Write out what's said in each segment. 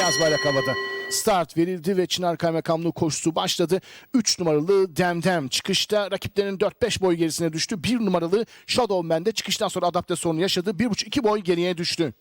Beyaz bayrak havada. Start verildi ve Çınar Kaymakamlığı koşusu başladı. 3 numaralı Demdem çıkışta rakiplerinin 4-5 boy gerisine düştü. 1 numaralı Shadowman de çıkıştan sonra adapte sorunu yaşadı. 1,5-2 boy geriye düştü.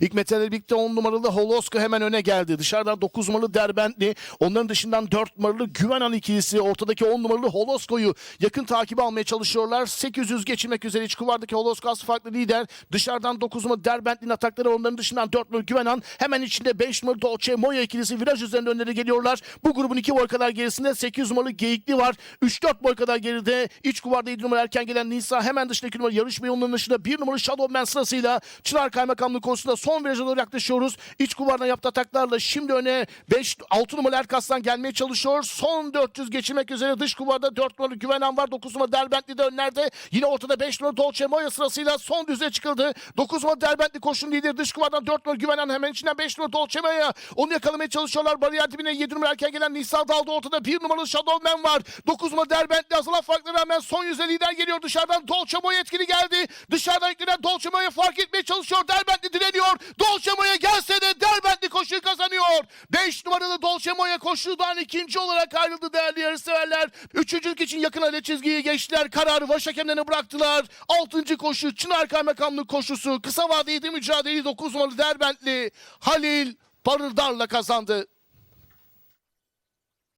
Hikmetlerle birlikte 10 numaralı Holoska hemen öne geldi. Dışarıdan 9 numaralı Derbentli. Onların dışından 4 numaralı Güvenan ikilisi. Ortadaki 10 numaralı Holosko'yu yakın takibi almaya çalışıyorlar. 800 geçirmek üzere iç Holosko az farklı lider. Dışarıdan 9 numaralı Derbentli'nin atakları onların dışından 4 numaralı Güvenan. Hemen içinde 5 numaralı Dolce Moya ikilisi viraj üzerinde önleri geliyorlar. Bu grubun 2 boy kadar gerisinde 8 numaralı Geyikli var. 3-4 boy kadar geride iç kuvarda 7 numara erken gelen Nisa hemen dışındaki numara yarışma yolunun dışında 1 numaralı Shadowman sırasıyla Çınar Kaymakamlığı konusunda son viraja doğru yaklaşıyoruz. İç kuvardan yaptığı ataklarla şimdi öne 5 6 numaralı Erkaslan gelmeye çalışıyor. Son 400 geçirmek üzere dış kuvarda 4 numaralı Güvenen var. 9 numaralı Derbentli de önlerde. Yine ortada 5 numaralı Dolce Moya sırasıyla son düze çıkıldı. 9 numaralı Derbentli koşun lideri dış kuvardan 4 numaralı Güvenen hemen içinden 5 numaralı Dolce Moya. Onu yakalamaya çalışıyorlar. Bariyer dibine 7 numara erken gelen Nisa daldı ortada. 1 numaralı Shadowman var. 9 numaralı Derbentli azalan farklara rağmen son yüze lider geliyor dışarıdan. Dolce Moya etkili geldi. Dışarıdan yüklenen Dolce Moya fark etmeye çalışıyor. Derbentli direniyor. Dolce Moya gelse de Derbentli koşuyu kazanıyor. 5 numaralı Dolce Moya koşudan ikinci olarak ayrıldı değerli yarışseverler. Üçüncülük için yakın hale çizgiyi geçtiler. Kararı baş hakemlerine bıraktılar. Altıncı koşu Çınar Kaymakamlık koşusu. Kısa vadeli mücadeleyi 9 numaralı Derbentli Halil Parıldar'la kazandı.